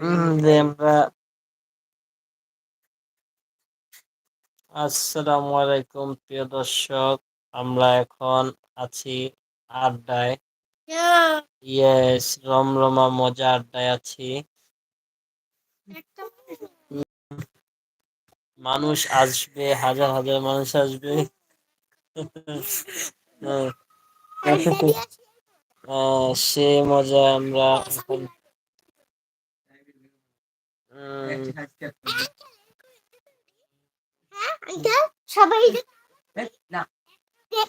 উম, যে আমরা আসসালামু আলাইকুম প্রিয় দর্শক। আমরা এখন আছি আড্ডায়। ইয়েস রমরমা মজা আড্ডায় আছি। মানুষ আসবে হাজার হাজার মানুষ আসবে। আহ, সে মজা আমরা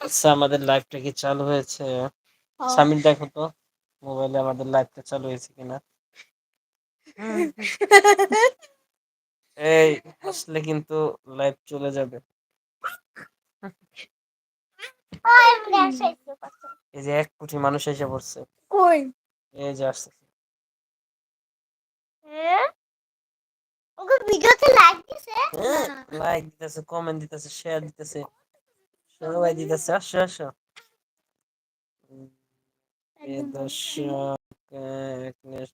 আচ্ছা আমাদের লাইভটা কি চালু হয়েছে? সামিল দেখো তো মোবাইলে আমাদের লাইভটা চালু হয়েছে কিনা? এই আসলে কিন্তু লাইভ চলে যাবে। এই যে এক কোটি মানুষ এসে পড়ছে। কই? এই যে আসছে ওকে ভিডিওতে লাইক দিছে লাইক দিতেছে কমেন্ট দিতেছে শেয়ার দিতেছে। সবাই দিতেছে। আসো আসো। দর্শক এক মিনিট।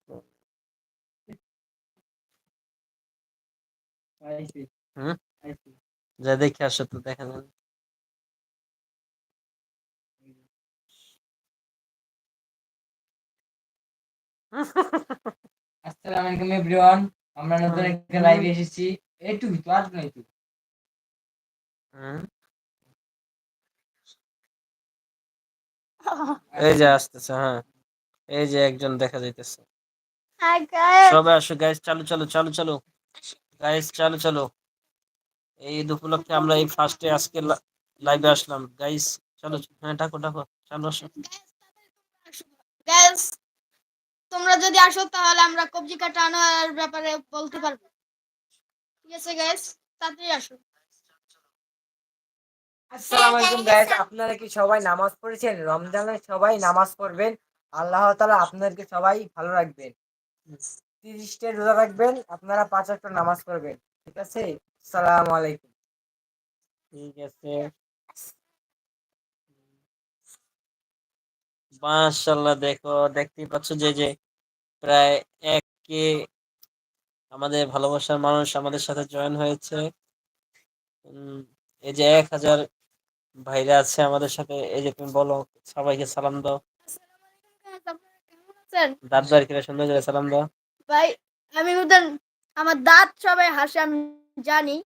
হুম? যা দেখে আসো তো দেখা যাবে আসসালামু আলাইকুম এভরিওয়ান আমরা নতুন একটা লাইভে এসেছি। এইটুকুই তো আর নাই তো এই যে আসতেছে হ্যাঁ। এই যে একজন দেখা যাইতেছে। সবাই আসো গাইস চালু চালু চালু চালু। গাইস চালু চালু। এই ঈদ উপলক্ষে আমরা এই ফার্স্টে আজকে লাইভে আসলাম। গাইস চলো হ্যাঁ ডাকো ডাকো। চালু আসো। গাইস তোমরা যদি আসো তাহলে আমরা কবজি কাটা আনার ব্যাপারে বলতে পারব। ঠিক আছে গাইস তাড়াতাড়ি আসো। আসসালামু আলাইকুম গাইস আপনারা কি সবাই নামাজ পড়েছেন? রমজানে সবাই নামাজ পড়বেন। আল্লাহ তাআলা আপনাদেরকে সবাই ভালো রাখবেন। তিরিশটা রোজা রাখবেন আপনারা পাঁচ ওয়াক্ত নামাজ পড়বেন। ঠিক আছে? আসসালামু আলাইকুম। ঠিক আছে। মাশাল্লাহ দেখো দেখতেই পাচ্ছ যে যে প্রায় এক কে আমাদের ভালোবাসার মানুষ আমাদের সাথে জয়েন হয়েছে। এই যে এক হাজার ভাইরা আছে আমাদের সাথে এই যে তুমি বলো সবাইকে সালাম দাও। দাঁত করে সুন্দর করে সালাম দাও। ভাই আমি উদান আমার দাঁত সবাই হাসে আমি জানি।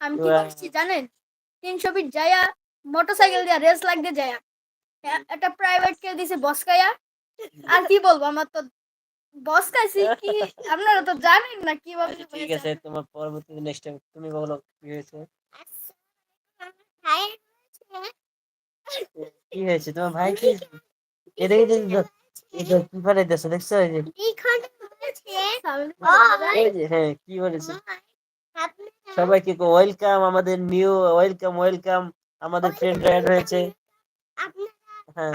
আমি কি করছি জানেন? তিনশো ফিট যাইয়া মোটরসাইকেল দিয়া রেস লাগতে যাইয়া। একটা প্রাইভেট কে দিছে বসকাইয়া। আর কি বলব আমার তো বসকাইছি কি? আপনারা তো জানেন না কীভাবে আচ্ছা, ঠিক আছে তোমার পরবর্তী নেক্সট টাইম তুমি বলো কি হয়েছে? কি হয়েছে? তোমার ভাই কি? এটা কি এটা কি বানাইতেছে দেখছ? এই যে এই যে হ্যাঁ কি বলেছে সবাইকে ওয়েলকাম আমাদের নিউ ওয়েলকাম ওয়েলকাম আমাদের ফ্রেন্ড অ্যাড হয়েছে হ্যাঁ।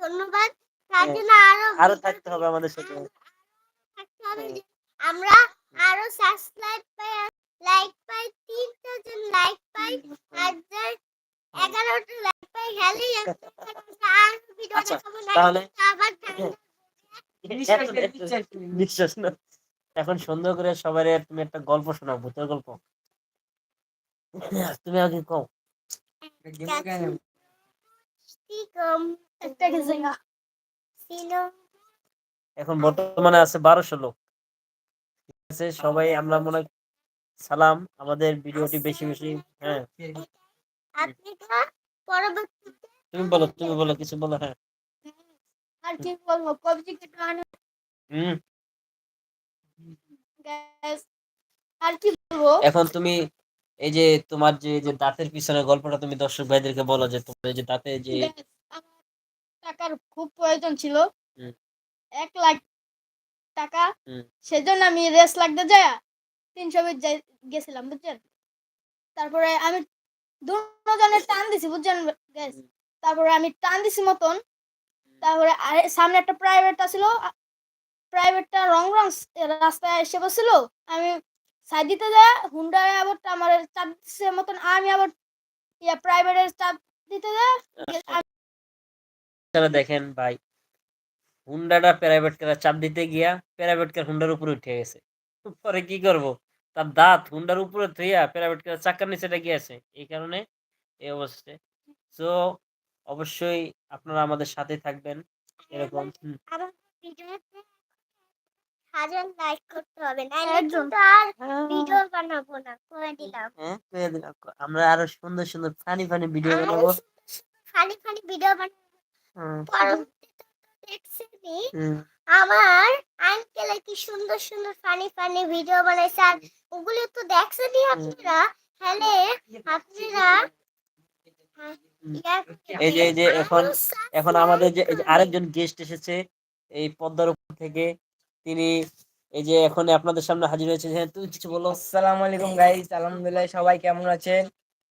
ধন্যবাদ। আরও আরও থাকতে হবে আমাদের সাথে। আমরা আরও সাবস্ক্রাইব পাই লাইক পাই তিনটা জন লাইক পাই আর যার এগারোটা লাইক পাই আর ভিডিও আচ্ছা, দেখাবো তাহলে আবার বিশ্বাস না এখন সুন্দর করে সবাই তুমি একটা গল্প শোনাও ভূতের গল্প। তুমি আগে কও। কম একটা এখন বর্তমানে আছে বারোশো লোক। ঠিক আছে সবাই আমরা মনে সালাম। আমাদের ভিডিওটি বেশি বেশি হ্যাঁ। তুমি বলো তুমি বলো কিছু বলো হ্যাঁ। আর কি বলব কবজি কেটে আনো হুম। আর কি বলব? এখন তুমি এই যে তোমার যে যে দাঁতের পিছনে গল্পটা তুমি দর্শক ভাইদেরকে বলো যে তোমার এই যে দাঁতে যে টাকার খুব প্রয়োজন ছিল। এক লাখ টাকা। সেজন্য আমি রেস লাগতে যায় তিনশো বিট গেছিলাম বুঝছেন? তারপরে আমি দুজনের টান দিছি বুঝছেন তারপরে আমি টান দিছি মতন। তারপরে আরে সামনে একটা প্রাইভেট ছিল প্রাইভেটটা রং রং রাস্তায় এসে বসছিল। আমি সাইড দিতে যায় হুন্ডা আবার আমার চাপ দিচ্ছে মতন। আমি আবার ইয়া প্রাইভেটের চাপ দিতে যায় আপনারা দেখেন ভাই? হুন্ডাটা প্রাইভেট কার চাপ দিতে গিয়া প্রাইভেট কার হুন্ডার উপরে উঠে গেছে। পরে কি করব? তার দাঁত হুন্ডার উপরে থইয়া প্রাইভেট কার চাক্কার নিচেটা গিয়েছে এই কারণে এই অবস্থায়। তো অবশ্যই আপনারা আমাদের সাথে থাকবেন এরকম। হুম, আমার ভিডিওতে হাজার লাইক করতে হবে নাহলে একদম। কিন্তু আর ভিডিও বানাবো না করে দিলাম। হ্যাঁ দিলাম। আমরা আরও সুন্দর সুন্দর ফানি ফানি ভিডিও বানাবো। ফানি ফানি ভিডিও বানাবো। দেখছিনি আমার আঙ্কেলে কি সুন্দর সুন্দর ফানি ফানি ভিডিও বানাইছে। আর ওগুলো তো দেখছেনই আপনারা? হ্যালে আপনারা এই যে এই যে এখন এখন আমাদের যে যে আরেকজন গেস্ট এসেছে এই পদ্মার উপর থেকে। তিনি এই যে এখন আপনাদের সামনে হাজির হয়েছে। হ্যাঁ তুমি কিছু বলো। আসসালামু আলাইকুম গাইস আলহামদুলিল্লাহ সবাই কেমন আছেন?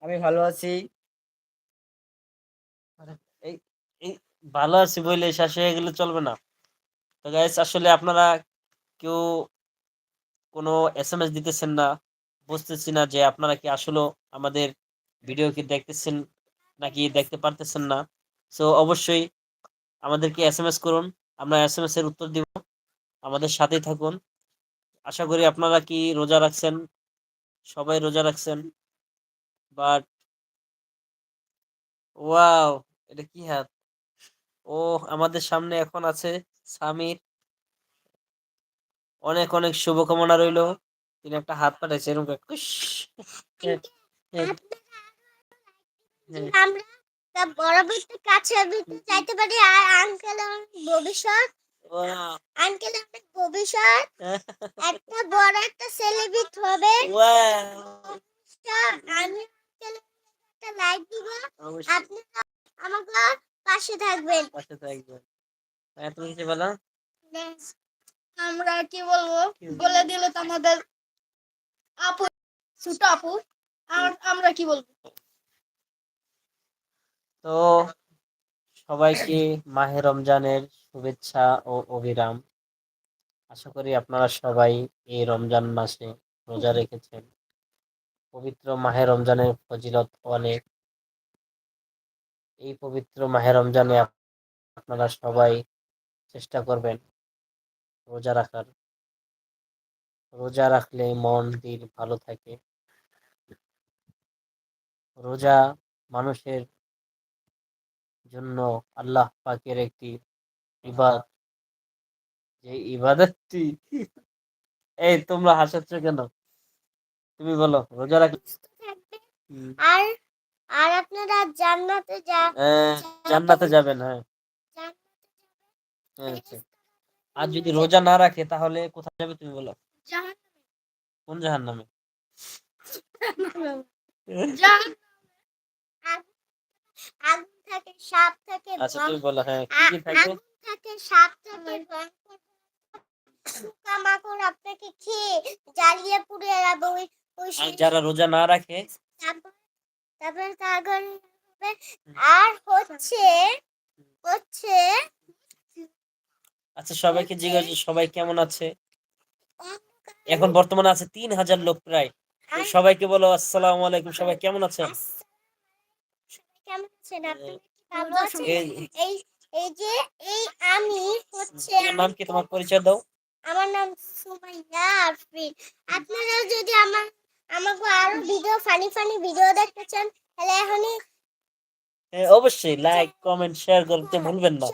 আমি ভালো আছি এই ভালো আছি বলে শেষ হয়ে গেলে চলবে না। তো গাইস আসলে আপনারা কেউ কোনো এস এম এস দিতেছেন না, বুঝতেছি না যে আপনারা কি আসলে আমাদের ভিডিও কি দেখতেছেন নাকি দেখতে পারতেছেন না। সো অবশ্যই আমাদেরকে এস এম এস করুন, আমরা এস এম এস এর উত্তর দিব। আমাদের সাথেই থাকুন। আশা করি আপনারা কি রোজা রাখছেন? সবাই রোজা রাখছেন? বাট ওয়াও এটা কি হাত? ও আমাদের সামনে এখন আছে সামির। অনেক অনেক শুভকামনা রইল। তিনি একটা হাত পাঠাইছে এরকম। হ্যাঁ। আমরা তা বরাবরতে কাছে চাইতে পারি আর আঙ্কেল ভবিষ্যৎ। আঙ্কেল আমাদের ভবিষ্যৎ। একটা বড় একটা সেলিব্রিটি হবে। wow, তা আমি একটা লাইক দিব। আপনারা আমাকে পাশে থাকবেন। পাশে থাকবেন। হ্যাঁ, তুমি কিছু বলো? আমরা কি বলব? বলে দিল তো আমাদের আপু ছোট আপু আর আমরা কি বলব? তো সবাইকে মাহে রমজানের শুভেচ্ছা ও অভিরাম। আশা করি আপনারা সবাই এই রমজান মাসে রোজা রেখেছেন। পবিত্র মাহে রমজানের ফজিলত অনেক। এই পবিত্র মাহে রমজানে আপনারা সবাই চেষ্টা করবেন রোজা রাখার। রোজা রাখলে মন, দিল ভালো থাকে। রোজা মানুষের জন্য আল্লাহ পাকের একটি ইবাদ যে ইবাদতটি এই তোমরা হাসাচ্ছ কেন? তুমি বলো, রোজা রাখলে আর আর আপনারা জান্নাতে যা জান্নাতে যাবেন হ্যাঁ। জান্নাতে হ্যাঁ, আচ্ছা। আর যদি রোজা না রাখে তাহলে কোথায় যাবে তুমি বলো? কোন জাহান নামে আচ্ছা তুমি বলো হ্যাঁ কি কি থাকে? থাকে সাপ থাকে পোকামাকড় আপনাকে খেয়ে জ্বালিয়ে পুড়িয়ে যাবে ওই ওই আর সেই- যারা রোজা না রাখে তারপর তারপর আর হচ্ছে হচ্ছে আচ্ছা সবাইকে জিজ্ঞাসা সবাই কেমন আছে? এখন বর্তমানে আছে তিন হাজার লোক প্রায়। সবাইকে বলো আসসালামু আলাইকুম সবাই কেমন আছেন? কেমন আছেন? আপনারা ভালো আছেন? এই যে এই আমি হচ্ছে তোমার নাম কি? তোমার পরিচয় দাও। আমার নাম সুমাইয়া আরফিন। আপনারা যদি আমার আমাকে ভিডিও ফানি ফানি ভিডিও দেখতে চান তাহলে এখনই হ্যাঁ অবশ্যই লাইক কমেন্ট শেয়ার করতে ভুলবেন না।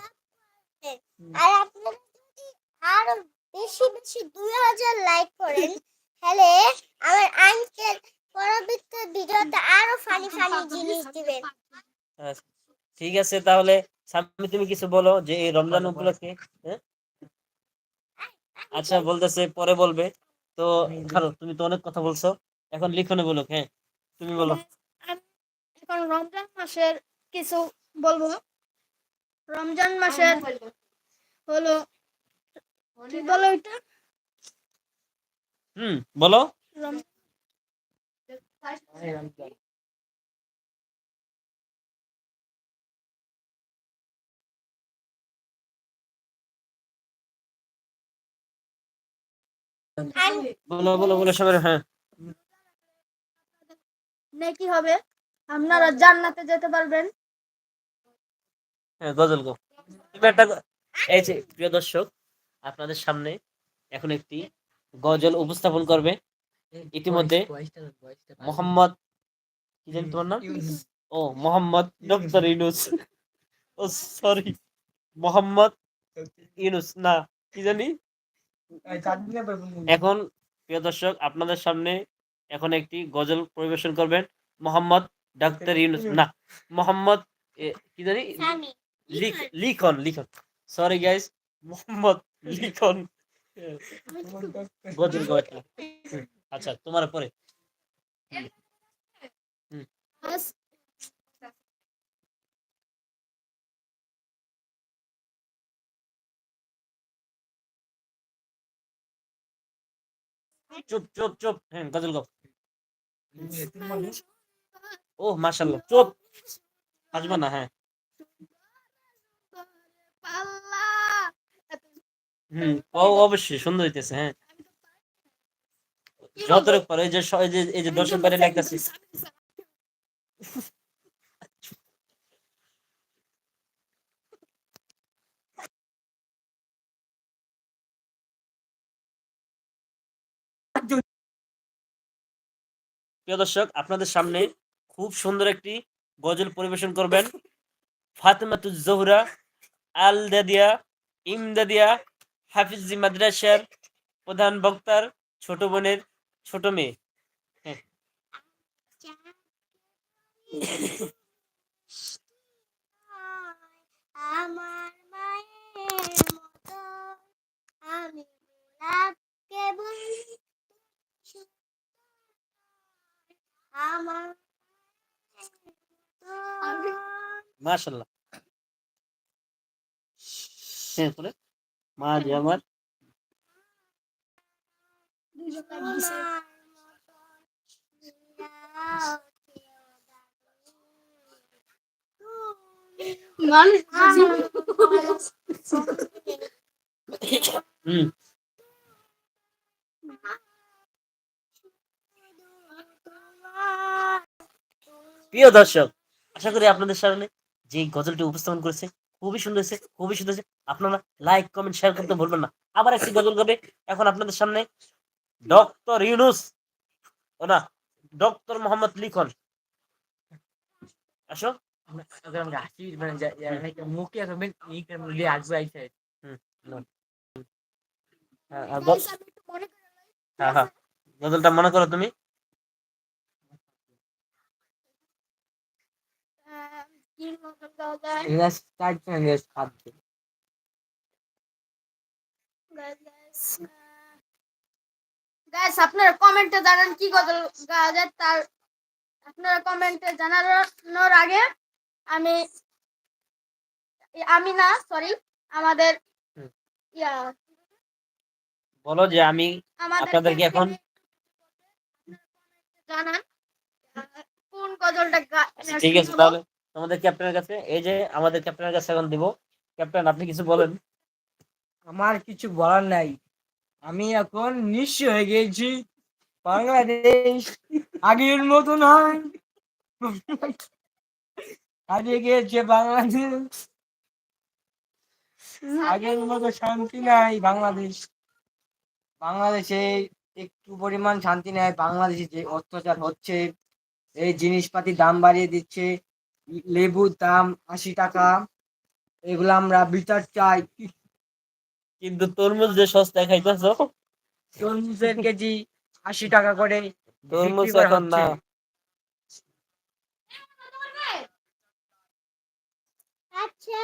আর আপনারা যদি আরও বেশি বেশি দুই হাজার লাইক করেন তাহলে আমার আঙ্কেল পরবর্তী ভিডিওতে আরও ফানি ফানি জিনিস দিবেন। আচ্ছা, ঠিক আছে তাহলে সামনে তুমি কিছু বলো যে এই রমজান উপলক্ষে হ্যাঁ? আচ্ছা। বলতেছে পরে বলবে। তো তুমি তো অনেক কথা বলছো। এখন লিখনে বলো হ্যাঁ তুমি বলো। এখন রমজান মাসের কিছু বলব। রমজান মাসের হলো কি বলো এটা হুম বলো। রম- বলো বলো বলো সবাই হ্যাঁ। নেকি হবে? আপনারা জান্নাতে যেতে পারবেন। হ্যাঁ গজল গো। একটা এই যে প্রিয় দর্শক আপনাদের সামনে এখন একটি গজল উপস্থাপন করবে। ইতিমধ্যে মোহাম্মদ কি জানি তোমার নাম? ও মোহাম্মদ ডক্টর ইউনুস। ও সরি মোহাম্মদ ইউনুস না কি জানি? এখন প্রিয় দর্শক আপনাদের সামনে এখন একটি গজল পরিবেশন করবেন। মোহাম্মদ ডাক্তার ইউনুস না মোহাম্মদ কি জানি? লিখ- লিখন। Likhon sorry guys Mohammad Likhon. গজল গাওয়াটা আচ্ছা তোমার পরে। চুপ চুপ চুপ। হ্যাঁ গজল গাও। ও মাশাল্লাহ চুপ আসবে না হ্যাঁ। হম অবশ্যই সুন্দর হইতেছে হ্যাঁ। যত পারো, এই যে এই যে দর্শক বাইরে লাগতেছে। প্রিয় দর্শক, আপনাদের সামনে খুব সুন্দর একটি গজল পরিবেশন করবেন। ফাতেমাতুজ জোহরা, আল দাদিয়া ইমদাদিয়া হাফিজি মাদ্রাসার প্রধান বক্তার ছোট বোনের ছোট মেয়ে। আমার মায়ের মতো আমি গোলাপকে বলি আমার মাশাল্লাহ। হ্যাঁ। মা যে আমার হুম। প্রিয় দর্শক আশা করি আপনাদের সামনে যে গজলটি উপস্থাপন করেছে খুবই সুন্দর হয়েছে খুবই সুন্দর হয়েছে। আপনারা লাইক কমেন্ট শেয়ার করতে ভুলবেন না। আবার একটি গজল গাবে। এখন আপনাদের সামনে ডক্টর ইউনুস ও না ডক্টর মোহাম্মদ লিখন। আসো। হ্যাঁ, হ্যাঁ হ্যাঁ। গজলটা মনে করো তুমি। কি মতন গাওয়া যায় গাইস আপনারা কমেন্টে জানান কি গজল গাওয়া যায় তার আপনারা কমেন্টে জানানোর আগে আমি আমি না সরি আমাদের হুম। ইয়া বলো যে আমি আমাদের আপনাদেরকে এখন জানান আহ, কোন গজলটা গা- আচ্ছা, ঠিক আছে তাহলে আমাদের ক্যাপ্টেনের কাছে, এই যে আমাদের ক্যাপ্টেনের কাছে এখন দিব। ক্যাপ্টেন আপনি কিছু বলেন। আমার কিছু বলার নাই। আমি এখন নিঃস্ব হয়ে গেছি বাংলাদেশ আগের মতো নয়। হারিয়ে গিয়েছে বাংলাদেশ। আগের মতো শান্তি নাই বাংলাদেশ। বাংলাদেশে একটু পরিমাণ শান্তি নাই। বাংলাদেশে যে অত্যাচার হচ্ছে, এই জিনিসপাতির দাম বাড়িয়ে দিচ্ছে। লেবুর দাম আশি টাকা। এগুলো আমরা বিচার চাই। কিন্তু তরমুজ যে সস্তা খাইতেছ? তরমুজের কেজি আশি টাকা করে তরমুজ এখন না। আচ্ছা।